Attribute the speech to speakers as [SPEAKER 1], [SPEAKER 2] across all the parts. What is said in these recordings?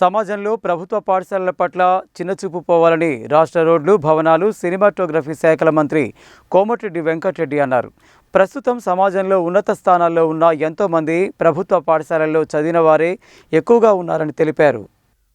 [SPEAKER 1] సమాజంలో ప్రభుత్వ పాఠశాలల పట్ల చిన్నచూపు పోవాలని రాష్ట్ర రోడ్లు భవనాలు సినిమాటోగ్రఫీ శాఖల మంత్రి కోమటిరెడ్డి వెంకటరెడ్డి అన్నారు. ప్రస్తుతం సమాజంలో ఉన్నత స్థానాల్లో ఉన్న ఎంతోమంది ప్రభుత్వ పాఠశాలల్లో చదివిన వారే ఎక్కువగా ఉన్నారని తెలిపారు.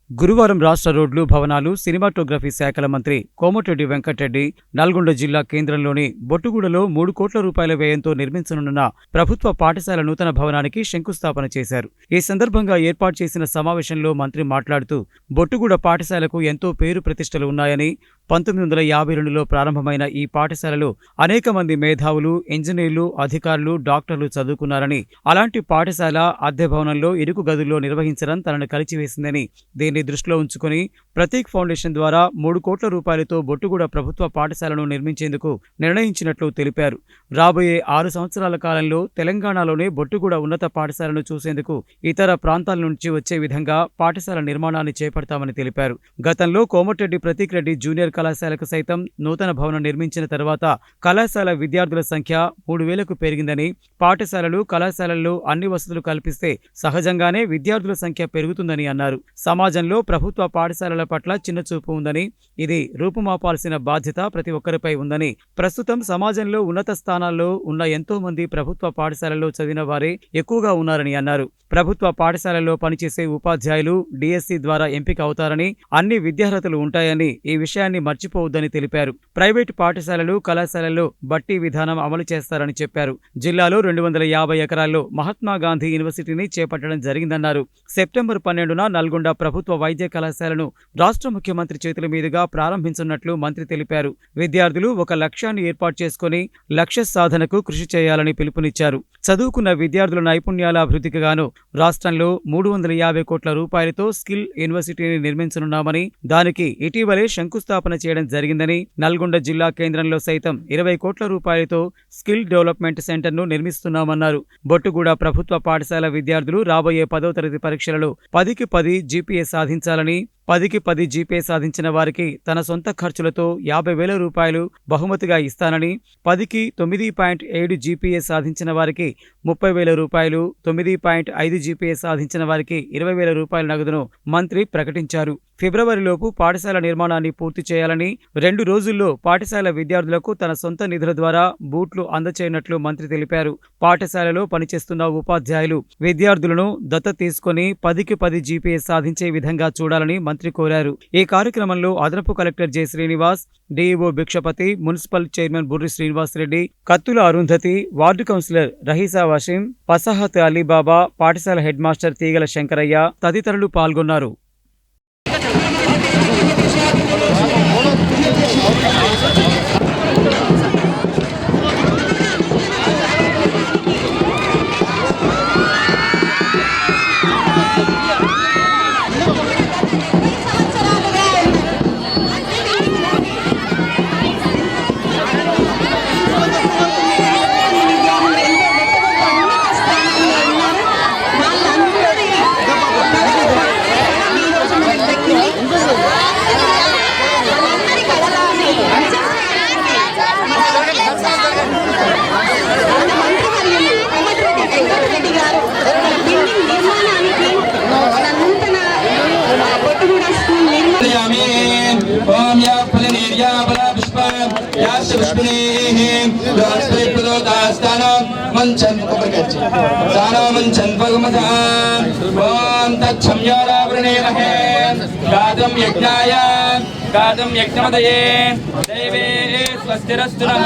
[SPEAKER 1] గురువారం రాష్ట్ర రోడ్లు భవనాలు సినిమాటోగ్రఫీ శాఖల మంత్రి కోమటిరెడ్డి వెంకటరెడ్డి నల్గొండ జిల్లా కేంద్రంలోని బొట్టుగూడలో మూడు కోట్ల రూపాయల వ్యయంతో నిర్మించనున్న ప్రభుత్వ పాఠశాల నూతన భవనానికి శంకుస్థాపన చేశారు. ఈ సందర్భంగా ఏర్పాటు చేసిన సమావేశంలో మంత్రి మాట్లాడుతూ బొట్టుగూడ పాఠశాలకు ఎంతో పేరు ప్రతిష్టలు ఉన్నాయని పంతొమ్మిది వందల యాభై రెండులో ప్రారంభమైన ఈ పాఠశాలలో అనేక మంది మేధావులు ఇంజనీర్లు అధికారులు డాక్టర్లు చదువుకున్నారని అలాంటి పాఠశాల అద్దె భవనంలో ఇరుకు గదుల్లో నిర్వహించడం తనను కలిచివేసిందని దీన్ని దృష్టిలో ఉంచుకుని ప్రతీక్ ఫౌండేషన్ ద్వారా మూడు కోట్ల రూపాయలతో బొట్టుగూడ ప్రభుత్వ పాఠశాలను నిర్మించేందుకు నిర్ణయించినట్లు తెలిపారు. రాబోయే ఆరు సంవత్సరాల కాలంలో తెలంగాణలోనే బొట్టుగూడ ఉన్నత పాఠశాలను చూసేందుకు ఇతర ప్రాంతాల నుంచి వచ్చే విధంగా పాఠశాల నిర్మాణాన్ని చేపడతామని తెలిపారు. గతంలో కోమటిరెడ్డి ప్రతీక్ రెడ్డి జూనియర్ కళాశాలకు సైతం నూతన భవనం నిర్మించిన తర్వాత కళాశాల విద్యార్థుల సంఖ్య మూడు వేలకు పెరిగిందని పాఠశాలలు కళాశాలల్లో అన్ని వసతులు కల్పిస్తే సహజంగానే విద్యార్థుల సంఖ్య పెరుగుతుందని అన్నారు. సమాజంలో ప్రభుత్వ పాఠశాలల పట్ల చిన్నచూపు ఉందని ఇది రూపుమాపాల్సిన బాధ్యత ప్రతి ఒక్కరిపై ఉందని ప్రస్తుతం సమాజంలో ఉన్నత స్థానాల్లో ఉన్న ఎంతో మంది ప్రభుత్వ పాఠశాలల్లో చదివిన వారే ఎక్కువగా ఉన్నారని అన్నారు. ప్రభుత్వ పాఠశాలల్లో పనిచేసే ఉపాధ్యాయులు డిఎస్సి ద్వారా ఎంపిక అవుతారని అన్ని విద్యార్హతలు ఉంటాయని ఈ విషయాన్ని మర్చిపోవద్దని తెలిపారు. ప్రైవేటు పాఠశాలలు కళాశాలల్లో బట్టి విధానం అమలు చేస్తారని చెప్పారు. జిల్లాలో రెండు వందల యాభై ఎకరాల్లో మహాత్మాగాంధీ యూనివర్సిటీని చేపట్టడం జరిగిందన్నారు. సెప్టెంబర్ పన్నెండున నల్గొండ ప్రభుత్వ వైద్య కళాశాలను రాష్ట్ర ముఖ్యమంత్రి చేతుల మీదుగా ప్రారంభించనున్నట్లు మంత్రి తెలిపారు. విద్యార్థులు ఒక లక్ష్యాన్ని ఏర్పాటు చేసుకుని లక్ష్య సాధనకు కృషి చేయాలని పిలుపునిచ్చారు. చదువుకున్న విద్యార్థుల నైపుణ్యాల అభివృద్ధికి గాను రాష్ట్రంలో మూడు వందల యాభై కోట్ల రూపాయలతో స్కిల్ యూనివర్సిటీని నిర్మించనున్నామని దానికి ఇటీవలే శంకుస్థాపన చేయడం జరిగిందని నల్గొండ జిల్లా కేంద్రంలో సైతం ఇరవై కోట్ల రూపాయలతో స్కిల్ డెవలప్మెంట్ సెంటర్ను నిర్మిస్తున్నామన్నారు. బొట్టుగూడ ప్రభుత్వ పాఠశాల విద్యార్థులు రాబోయే పదో తరగతి పరీక్షలలో పదికి పది జీపీఏ సాధించాలని పదికి పది జీపే సాధించిన వారికి తన సొంత ఖర్చులతో యాభై వేల రూపాయలు బహుమతిగా ఇస్తానని పదికి తొమ్మిది పాయింట్ ఏడు జీపీఏ సాధించిన వారికి ముప్పై వేల రూపాయలు తొమ్మిది పాయింట్ ఐదు జీపీఏ సాధించిన వారికి ఇరవై వేల రూపాయల నగదును మంత్రి ప్రకటించారు. ఫిబ్రవరిలోపు పాఠశాల నిర్మాణాన్ని పూర్తి చేయాలని రెండు రోజుల్లో పాఠశాల విద్యార్థులకు తన సొంత నిధుల ద్వారా బూట్లు అందచేయనట్లు మంత్రి తెలిపారు. పాఠశాలలో పనిచేస్తున్న ఉపాధ్యాయులు విద్యార్థులను దత్త తీసుకుని పదికి పది జీపీఏ సాధించే విధంగా చూడాలని మంత్రి కోరారు. ఈ కార్యక్రమంలో అదనపు collector J. Srinivas DEO Bhikshapathi municipal chairman Burri Srinivas Reddy Kathula Arundhati ward councillor Rahisa Waseem పసహత్ Alibaba పాఠశాల హెడ్ మాస్టర్ తీగల శంకరయ్య తదితరులు పాల్గొన్నారు.
[SPEAKER 2] बृहस्पतिप्रदोदास्तानो मञ्चन् उपगच्छ सानो मञ्चन् भगमता ॐ तच्छम्यारावृणेमहे गातुं यज्ञाय गातुं यज्ञमदये दैवे स्वस्तिरस्तु नः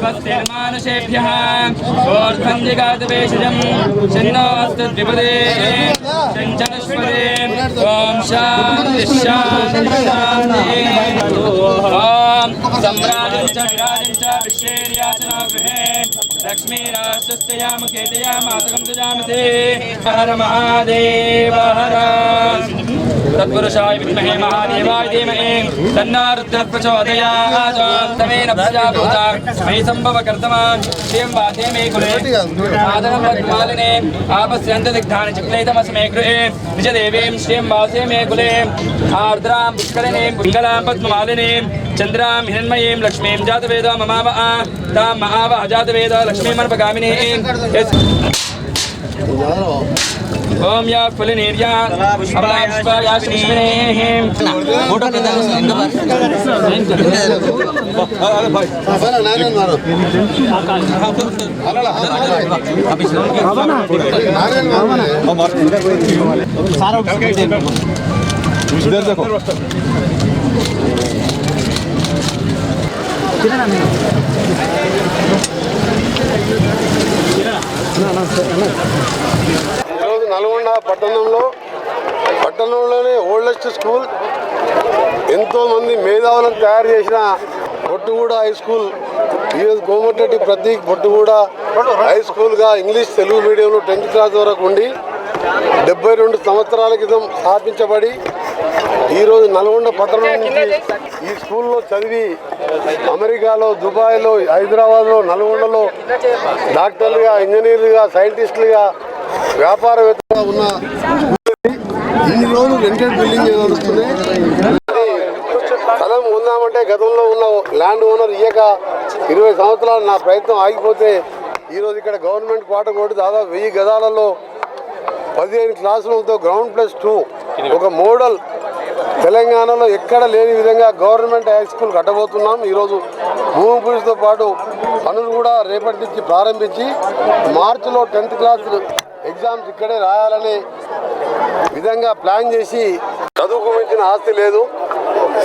[SPEAKER 2] स्वस्तिर्मानुषेभ्यः ऊर्ध्वं जिगातवेशजं शन्नो अस्तु द्विपदे शञ्चनस्पदे ॐ शान्ति शान्ति शान्ति ॐ सम्राजं च विराजं च विश्वेर्याचनो गृहे लक्ष्मीराष्ट्रस्तया मुखेतया मातकं दजामते हर महादेव हर तत्पुरुषाय विद्महे महादेवाय धीमहि तन्नारुद्रः प्रचोदयात् तमेन प्रजाभूता मयि सम्भव कर्तमान् श्रियं वाते मे कुले आदरं भक्तिमालिने आपस्यन्तदिग्धानि चिक्लैतमस्मे गृहे निजदेवीं श्रियं वासे मे कुले आर्द्रां पुष्करिणीं पुङ्गलां पद्ममालिनीं चन्द्रां हिरण्मयीं लक्ष्मी जातवेद ममाव आ महाव महावः जातवेद लक्ष्मीमर्पगामिनीं ओम या फलिनेर्या या श्रीष्मिनेः फ़ोटो इनका अभी सारा देखो।
[SPEAKER 3] ఈరోజు నల్గొండ పట్టణంలో పట్టణంలోనే ఓల్డెస్ట్ స్కూల్ ఎంతోమంది మేధావులను తయారు చేసిన పొట్టుగూడ హై స్కూల్ ఈరోజు కోమటిరెడ్డి ప్రతీక్ పొట్టుగూడ హై స్కూల్గా ఇంగ్లీష్ తెలుగు మీడియంలో టెన్త్ క్లాస్ వరకు ఉండి డెబ్బై రెండు సంవత్సరాల క్రితం స్థాపించబడి ఈరోజు నల్గొండ పట్టణం నుంచి ఈ స్కూల్లో చదివి అమెరికాలో దుబాయ్లో హైదరాబాద్లో నల్గొండలో డాక్టర్లుగా ఇంజనీర్లుగా సైంటిస్టులుగా వ్యాపారవేత్తగా ఉన్న ఇన్ని రోజులు రెంటెడ్ బిల్డింగ్ నడుస్తుంది. స్థలం ఉందామంటే గతంలో ఉన్న ల్యాండ్ ఓనర్ ఇయ్యక ఇరవై సంవత్సరాలు నా ప్రయత్నం ఆగిపోతే ఈరోజు ఇక్కడ గవర్నమెంట్ కోట కొట్టి దాదాపు వెయ్యి గదాలలో పదిహేను క్లాసులతో గ్రౌండ్ ప్లస్ టూ ఒక మోడల్ తెలంగాణలో ఎక్కడ లేని విధంగా గవర్నమెంట్ హై స్కూల్ కట్టబోతున్నాం. ఈరోజు భూమి పూజతో పాటు పనులు కూడా రేపటి నుంచి ప్రారంభించి మార్చిలో టెన్త్ క్లాస్ ఎగ్జామ్స్ ఇక్కడే రాయాలనే విధంగా ప్లాన్ చేసి చదువుకు మించిన ఆస్తి లేదు.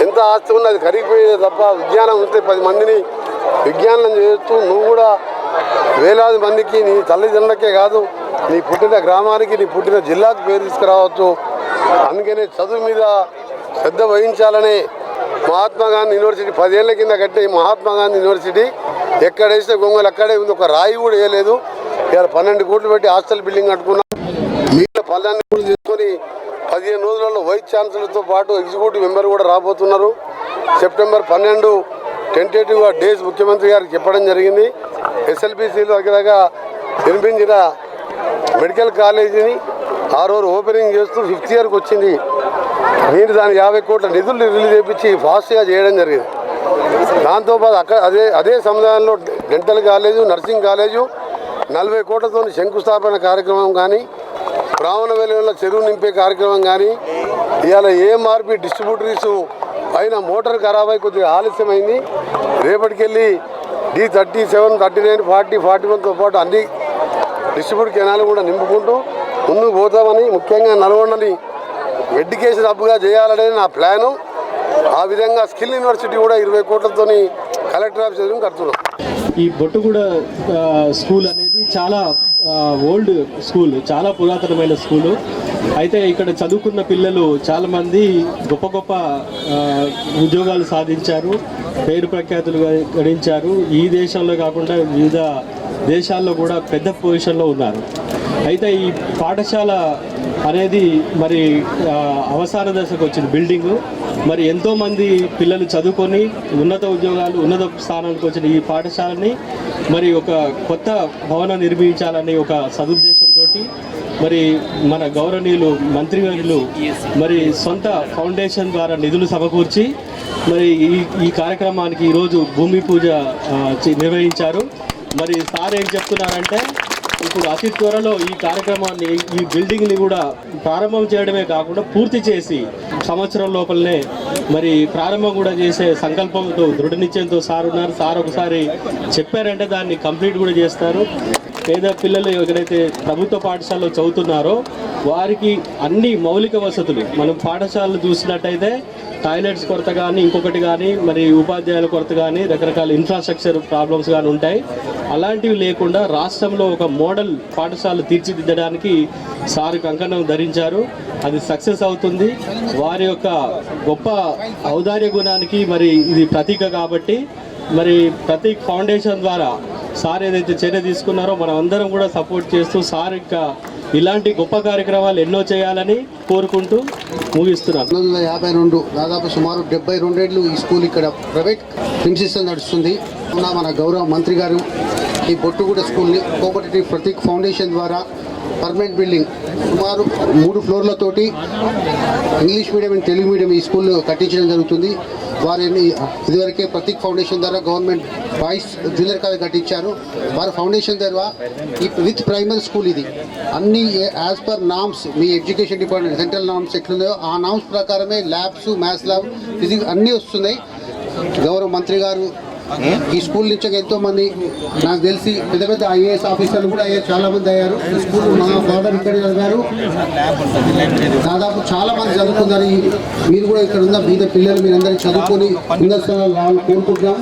[SPEAKER 3] ఎంత ఆస్తి ఉన్నా అది కరిగిపోయేదే తప్ప విజ్ఞానం ఉంటే పది మందిని విజ్ఞానం చేస్తూ నువ్వు కూడా వేలాది మందికి నీ తల్లిదండ్రులకే కాదు నీ పుట్టిన గ్రామానికి నీ పుట్టిన జిల్లాకు పేరు తీసుకురావచ్చు. అందుకనే చదువు మీద శ్రద్ధ వహించాలనే మహాత్మా గాంధీ యూనివర్సిటీ పదేళ్ళ కింద కట్టే ఈ మహాత్మా గాంధీ యూనివర్సిటీ ఎక్కడైతే గొంగలు అక్కడే ఉంది ఒక రాయి కూడా వేయలేదు. ఇవాళ పన్నెండు కోట్లు పెట్టి హాస్టల్ బిల్డింగ్ కట్టుకున్నాం. మిగతా పనులన్నీ కూడా తీసుకొని పదిహేను రోజులలో వైస్ ఛాన్సలర్తో పాటు ఎగ్జిక్యూటివ్ మెంబర్ కూడా రాబోతున్నారు. సెప్టెంబర్ పన్నెండు టెంటేటివ్గా డేస్ ముఖ్యమంత్రి గారికి చెప్పడం జరిగింది. ఎస్ఎల్బిసిలో దగ్గరగా నిర్మించిన మెడికల్ కాలేజీని ఆ రోజు ఓపెనింగ్ చేస్తూ ఫిఫ్త్ ఇయర్కి వచ్చింది నేను దాని యాభై కోట్ల నిధులు రిలీజ్ చేయించి ఫాస్ట్గా చేయడం జరిగింది. దాంతోపాటు అక్కడ అదే అదే సముదాయంలో డెంటల్ కాలేజు నర్సింగ్ కాలేజు నలభై కోట్లతో శంకుస్థాపన కార్యక్రమం కానీ బ్రాహ్మణ వెలుగుల చెరువు నింపే కార్యక్రమం కానీ ఇవాళ ఏఎంఆర్పి డిస్ట్రిబ్యూటరీస్ పైన మోటార్ ఖరాబ్ అయి కొద్దిగా ఆలస్యమైంది. రేపటికెళ్ళి D thirty seven thirty nine forty forty వన్తో పాటు అన్ని డిస్ట్రిబ్యూట్ కెనాలు కూడా నింపుకుంటూ ముందుకు పోతామని ముఖ్యంగా నల్గొండని ఎడ్యుకేషన్ హబ్గా చేయాలనేది నా ప్లాను. ఆ విధంగా స్కిల్ యూనివర్సిటీ కూడా ఇరవై కోట్లతోని కలెక్టర్ ఆఫీస్ ఎదురు కడుతున్నాం.
[SPEAKER 4] ఈ బొట్టుగూడ స్కూల్ అనేది చాలా ఓల్డ్ స్కూల్ చాలా పురాతనమైన స్కూలు. అయితే ఇక్కడ చదువుకున్న పిల్లలు చాలామంది గొప్ప గొప్ప ఉద్యోగాలు సాధించారు పేరు ప్రఖ్యాతులు గడించారు. ఈ దేశంలో కాకుండా వివిధ దేశాల్లో కూడా పెద్ద పొజిషన్లో ఉన్నారు. అయితే ఈ పాఠశాల అనేది మరి అవసర అవసాన దశకు వచ్చిన బిల్డింగ్. మరి ఎంతోమంది పిల్లలు చదువుకొని ఉన్నత ఉద్యోగాలు ఉన్నత స్థానాలకు వచ్చిన ఈ పాఠశాలని మరి ఒక కొత్త భవనం నిర్మించాలని ఒక సదుద్దేశంతో మరి మన గౌరవనీయులు మంత్రివర్యులు మరి సొంత ఫౌండేషన్ ద్వారా నిధులు సమకూర్చి మరి ఈ ఈ కార్యక్రమానికి ఈరోజు భూమి పూజ నిర్వహించారు. మరి సార్ ఏం చెప్తున్నారంటే ఇప్పుడు అతి త్వరలో ఈ కార్యక్రమాన్ని ఈ బిల్డింగ్ని కూడా ప్రారంభం చేయడమే కాకుండా పూర్తి చేసి సంవత్సరం లోపలనే మరి ప్రారంభం కూడా చేసే సంకల్పంతో దృఢ నిశ్చయంతో సార్ ఉన్నారు. సార్ ఒకసారి చెప్పారంటే దాన్ని కంప్లీట్ కూడా చేస్తారు. పేద పిల్లలు ఎక్కడైతే ప్రభుత్వ పాఠశాలలో చదువుతున్నారో వారికి అన్ని మౌలిక వసతులు మనం పాఠశాలలు చూసినట్టయితే టాయిలెట్స్ కొరత కానీ ఇంకొకటి కానీ మరి ఉపాధ్యాయుల కొరత కానీ రకరకాల ఇన్ఫ్రాస్ట్రక్చర్ ప్రాబ్లమ్స్ కానీ ఉంటాయి. అలాంటివి లేకుండా రాష్ట్రంలో ఒక మోడల్ పాఠశాల తీర్చిదిద్దడానికి సార్ కంకణం ధరించారు. అది సక్సెస్ అవుతుంది. వారి యొక్క గొప్ప ఔదార్య గుణానికి మరి ఇది ప్రతీక కాబట్టి మరి ప్రతి ఫౌండేషన్ ద్వారా సార్ ఏదైతే చర్య తీసుకున్నారో మనం అందరం కూడా సపోర్ట్ చేస్తూ సార్ ఇంకా ఇలాంటి గొప్ప కార్యక్రమాలు ఎన్నో చేయాలని కోరుకుంటూ ముగిస్తున్నాను.
[SPEAKER 5] పంతొమ్మిది వందల యాభై రెండు దాదాపు సుమారు డెబ్బై రెండేళ్ళు ఈ స్కూల్ ఇక్కడ ప్రైవేట్ ప్రిన్సిస్టల్ నడుస్తుంది. ఉన్న మన గౌరవ మంత్రి గారు ఈ బొట్టుగూడ స్కూల్ని కోఆపరేటివ్ ప్రతీక్ ఫౌండేషన్ ద్వారా పర్మనెంట్ బిల్డింగ్ సుమారు మూడు ఫ్లోర్లతోటి English medium and Telugu medium ఈ స్కూల్ కట్టించడం జరుగుతుంది. వారిని ఇదివరకే ప్రతీక్ ఫౌండేషన్ ద్వారా గవర్నమెంట్ బాయ్స్ జూనియర్ కాలేజ్ కట్టించారు. వారి ఫౌండేషన్ ద్వారా విత్ ప్రైమరీ స్కూల్ ఇది. అన్ని యాజ్ పర్ నామ్స్ మీ ఎడ్యుకేషన్ డిపార్ట్మెంట్ సెంట్రల్ నామ్స్ ఎట్లున్నాయో ఆ నామ్స్ ప్రకారమే ల్యాబ్స్ మ్యాథ్స్ ల్యాబ్ ఫిజిక్స్ అన్నీ వస్తున్నాయి. గౌరవ మంత్రి గారు ఈ స్కూల్ నుంచి ఎంతో మంది నాకు తెలిసి పెద్ద పెద్ద ఐఏఎస్ ఆఫీసర్లు కూడా అయ్యారు చాలా మంది అయ్యారు. ఈ స్కూల్ మా ఫాదర్ ఇక్కడ చదివారు. దాదాపు చాలా మంది చదువుకున్నారు మీరు కూడా ఇక్కడ ఉన్న బీద పిల్లలు మీరందరూ చదువుకొని ఉన్నత రావాలని కోరుకుంటున్నాం.